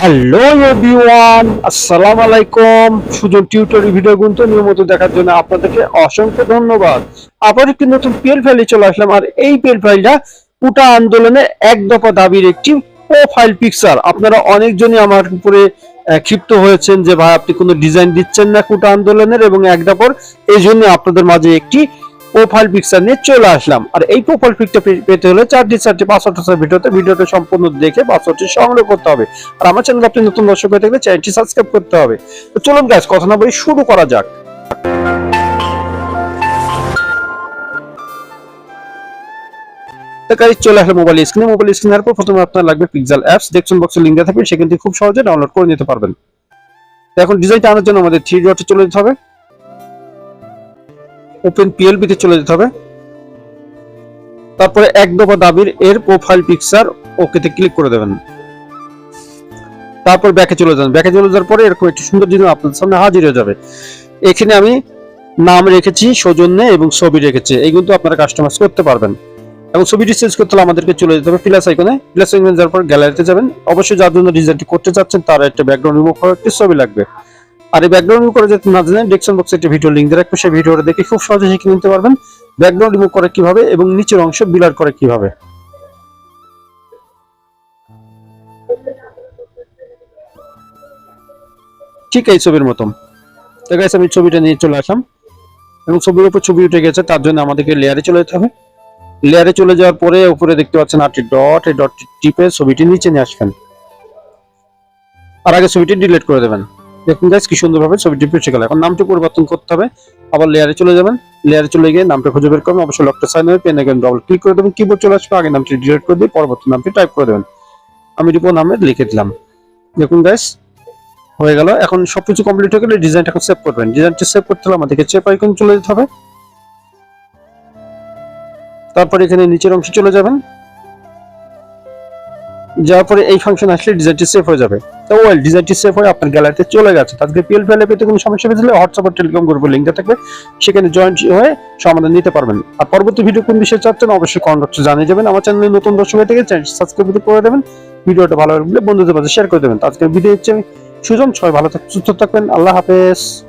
Hello everyone আসসালামু আলাইকুম Sujan tutorial video গুনতে নিয়মিত দেখার জন্য আপনাদেরকে অসংখ্য ধন্যবাদ। আবার একটি নতুন পিএল ফাইলে চলে আসলাম। আর এই পিএল ফাইলটা পুটা আন্দোলনে এক দফা দাবির একটি প্রোফাইল পিকচার আপনারা অনেকজনই আমার উপরে ক্ষিপ্ত হয়েছেন যে, ভাই, আপনি কোনো ডিজাইন দিচ্ছেন না কুটা আন্দোলনের এবং এক দফার? এই জন্য আপনাদের মাঝে একটি প্রোফাইল পিকচার নিয়ে চলে আসলাম। আর এই প্রোফাইল পিকটা পেতে হলে চারটি চারটি পাসওয়ার্ড ভিডিওতে ভিডিওটা সম্পূর্ণ দেখে পাসওয়ার্ডটি সংগ্রহ করতে হবে। আর আমার চ্যানেল আপনি নতুন দর্শক হয়ে থাকলে চ্যানেলটি সাবস্ক্রাইব করতে হবে। তো চলুন গ্যাস কথা না বলি শুরু করা যাক। চলে আসলে মোবাইল স্ক্রিনে মোবাইল স্ক্রিনের পর প্রথমে আপনার লাগবে পিক্সেল অ্যাপস দেখছেন বক্সে দেওয়া থাকবে। সেখান থেকে খুব সহজে ডাউনলোড করে নিতে পারবেন। এখন ডিজাইনটা আনার জন্য আমাদের থ্রি ডটে চলে যেতে হবে। ওপেন পিএলবি তে চলে যেতে হবে। তারপরে এক দফা দাবির এর প্রোফাইল পিকচার ওকেতে ক্লিক করে দেবেন। তারপর ব্যাকে চলে যান। ব্যাকে চলে যাওয়ার পরে এরকম একটি সুন্দর জিনিস আপনাদের সামনে হাজির হয়ে যাবে। এখানে আমি নাম রেখেছি, সৌজন্যে এবং ছবি রেখেছি। এই কিন্তু আপনারা কাস্টমাইজ করতে পারবেন। এবং ছবিটি চেঞ্জ করতে হলে আমাদেরকে চলে যেতে হবে প্লাস আইকনে প্লাস আইকনে যাওয়ার পর গ্যালারিতে যাবেন। অবশ্যই যার জন্য ডিজাইনটি করতে চাচ্ছেন, তার একটা ব্যাকগ্রাউন্ড রিমুভ করার একটি ছবি লাগবে। আর এই ব্যাকগ্রাউন্ড রিমুভ করে যেতে না জানেন ডেসক্রিপশন বক্সে একটা ভিডিও লিংক দিয়ে রাখব। সেই ভিডিওটা দেখে খুব সহজে শিখে নিতে পারবেন। ব্যাকগ্রাউন্ড রিমুভ করে কীভাবে এবং নিচের অংশ বিলার করে কীভাবে। ঠিক এই ছবির মতন। তো আমি ছবিটা নিয়ে চলে আসলাম। এবং ছবির উপর ছবি উঠে গেছে, তার জন্য আমাদেরকে লেয়ারে চলে যেতে হবে। লেয়ারে চলে যাওয়ার পরে উপরে দেখতে পাচ্ছেন আটটি ডট এই ডট টিপে ছবিটি নিচে নিয়ে আসবেন। আর আগে ছবিটি ডিলিট করে দেবেন। দেখুন গাইস কি সুন্দরভাবে ছবিটি পেছে গেল। এখন নামটি পরিবর্তন করতে হবে। আবার লেয়ারে চলে যাবেন। লেয়ারে চলে গিয়ে নামটা খুঁজে বের করবেন অবশ্যই লকটা সাইন হবে পেন আইকন ডবল ক্লিক করে দেবেন। কিবোর্ড চলে আসবে। আগে নামটি ডিলিট করে দিয়ে পরবর্তী নামটি টাইপ করে দেবেন। আমি রিপন আহমেদ লিখে দিলাম। দেখুন গাইস হয়ে গেল। এখন সবকিছু কমপ্লিট হয়ে গেলে ডিজাইনটা এখন সেভ করবেন। ডিজাইনটা সেভ করতে হলে আমাদেরকে চেপ আইকন চলে যেতে হবে। তারপর এখানে নিচের অংশে চলে যাবেন। যাওয়ার পরে এই ফাংশন আসলে ডিজাইনটি সেভ হয়ে যাবে। তো ওয়েল ডিজাইনটি সেভ হয়ে আপনার গ্যালারিতে চলে গেছে। তাদেরকে পিএল ফেলে পেতে কোনো সমস্যা পেয়েছিলে হোয়াটসঅ্যাপ টেলিকম গ্রুপের লিঙ্কটা থাকবে। সেখানে জয়েন্ট হয়ে সমাধান নিতে পারবেন। আর পরবর্তী ভিডিও কোন বিষয়ে চাচ্ছেন অবশ্যই কমেন্ট বক্সে জানিয়ে যাবেন। আমার চ্যানেলে নতুন দর্শক হয়ে থেকে চ্যানেল সাবস্ক্রাইব করে দেবেন। ভিডিওটা ভালো লাগলে বন্ধুদের মাঝে শেয়ার করে দেবেন। আজকে ভিডিও হচ্ছে আমি সুজন, সবাই ভালো থাকবেন সুস্থ থাকবেন। আল্লাহ হাফেজ।